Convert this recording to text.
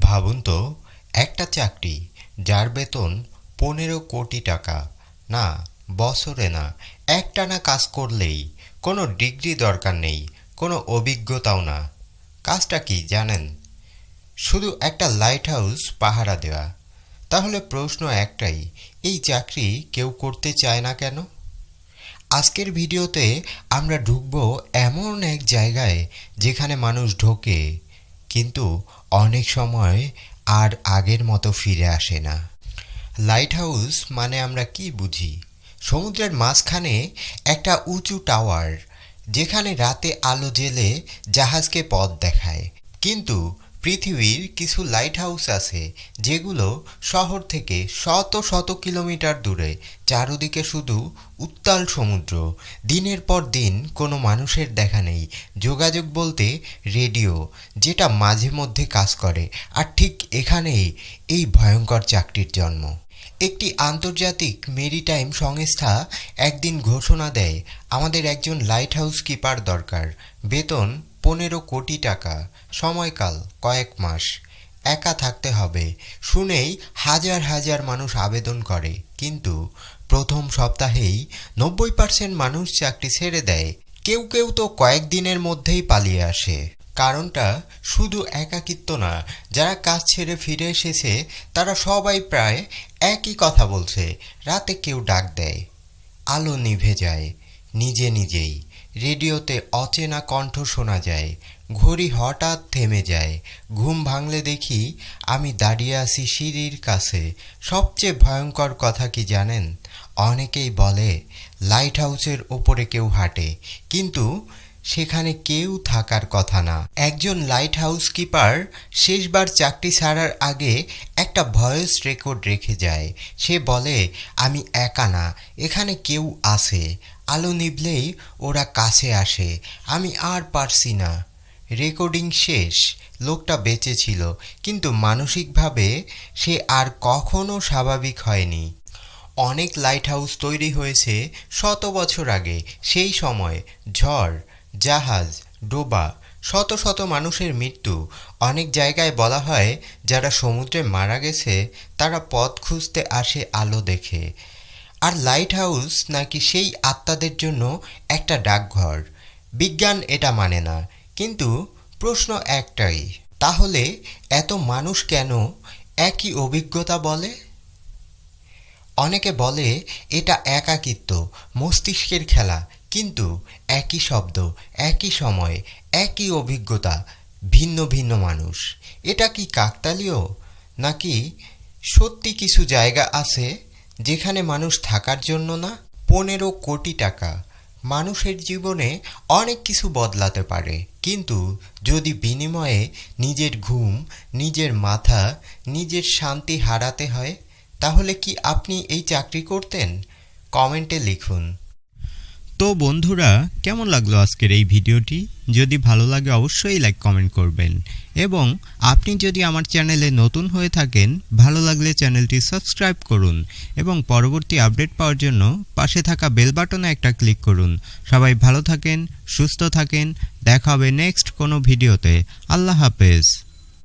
ভাবুন তো, একটা চাকরি যার বেতন পনেরো কোটি টাকা। না, বছরে না, একটানা কাজ করলেই কোনো ডিগ্রি দরকার নেই, কোনো অভিজ্ঞতাও না। কাজটা কি জানেন? শুধু একটা লাইট হাউস পাহারা দেওয়া। তাহলে প্রশ্ন একটাই, এই চাকরি কেউ করতে চায় না কেন? আজকের ভিডিওতে আমরা ঢুকব এমন এক জায়গায় যেখানে মানুষ ঢোকে কিন্তু অনেক সময় আর আগের মতো ফিরে আসে না। লাইট হাউস মানে আমরা কি বুঝি? সমুদ্রের মাঝখানে একটা উঁচু টাওয়ার যেখানে রাতে আলো জেলে জাহাজকে পথ দেখায়। কিন্তু পৃথিবীর কিছু লাইট হাউস আছে, যেগুলো শহর থেকে শত শত কিলোমিটার দূরে। চারদিকে শুধু উত্তাল সমুদ্র। দিনের পর দিন কোনো মানুষের দেখা নেই। যোগাযোগ বলতে রেডিও যেটা মাঝে মধ্যে কাজ করে। আর ঠিক এখানেই এই ভয়ঙ্কর চাকরির জন্ম। একটি আন্তর্জাতিক মেরিটাইম সংস্থা একদিন ঘোষণা দেয়, আমাদের একজন লাইট হাউস কিপার দরকার। বেতন পনেরো কোটি টাকা। সময়কাল কয়েক মাস। একা থাকতে হবে। শুনেই হাজার হাজার মানুষ আবেদন করে। কিন্তু প্রথম সপ্তাহেই নব্বই পার্সেন্ট মানুষ চাকরি ছেড়ে দেয়। কেউ কেউ তো কয়েকদিনের মধ্যেই পালিয়ে আসে। কারণটা শুধু একাকিত্ব না, যারা কাজ ছেড়ে ফিরে এসেছে, তারা সবাই প্রায় একই কথা বলছে, রাতে কেউ ডাক দেয়, আলো নিভে যায়, নিজে নিজেই, রেডিওতে অচেনা কণ্ঠ শোনা যায়, ঘড়ি হঠাৎ থেমে যায়, ঘুম ভাঙলে দেখি আমি দাঁড়িয়ে আছি সিঁড়ির কাছে, সবচেয়ে ভয়ঙ্কর কথা কি জানেন? অনেকেই বলে লাইট হাউসের ওপরে কেউ হাঁটে, কিন্তু সেখানে কেউ থাকার কথা না। একজন লাইট হাউস কিপার শেষবার চাকরি ছাড়ার আগে একটা ভয়েস রেকর্ড রেখে যায়। সে বলে, আমি একা না, এখানে কেউ আছে। আলো নিভলেই ওরা কাছে আসে। আমি আর পারছি না। রেকর্ডিং শেষ। লোকটা বেঁচে ছিল, কিন্তু মানসিকভাবে সে আর কখনো স্বাভাবিক হয়নি। অনেক লাইট হাউস তৈরি হয়েছে শত বছর আগে। সেই সময় ঝড় জাহাজ, ডোবা, শত শত মানুষের মৃত্যু। অনেক জায়গায় বলা হয়, যারা সমুদ্রে মারা গেছে, তারা পথ খুঁজতে আসে আলো দেখে। আর লাইট হাউস নাকি সেই আত্মাদের জন্য একটা ডাকঘর। বিজ্ঞান এটা মানে না, কিন্তু প্রশ্ন একটাই, তাহলে এত মানুষ কেন একই অভিজ্ঞতা বলে? অনেকে বলে, এটা একাকিত্ব, মস্তিষ্কের খেলা কিন্তু একই শব্দ, একই সময়, একই অভিজ্ঞতা, ভিন্ন ভিন্ন মানুষ। এটা কি কাকতালীয়? নাকি সত্যি কিছু জায়গা আছে যেখানে মানুষ থাকার জন্য না? পনেরো কোটি টাকা। মানুষের জীবনে অনেক কিছু বদলাতে পারে। কিন্তু যদি বিনিময়ে নিজের ঘুম, নিজের মাথা, নিজের শান্তি হারাতে হয়, তাহলে কি আপনি এই চাকরি করতেন? কমেন্টে লিখুন। তো বন্ধুরা, কেমন লাগল আজকের এই ভিডিওটি? যদি ভালো লাগে অবশ্যই লাইক, কমেন্ট করবেন। এবং আপনি যদি আমার চ্যানেলে নতুন হয়ে থাকেন, ভালো লাগলে চ্যানেলটি সাবস্ক্রাইব করুন এবং পরবর্তী আপডেট পাওয়ার জন্য পাশে থাকা বেল বাটনে একটা ক্লিক করুন। সবাই ভালো থাকেন, সুস্থ থাকেন, দেখা হবে নেক্সট কোনো ভিডিওতে। আল্লাহ হাফেজ।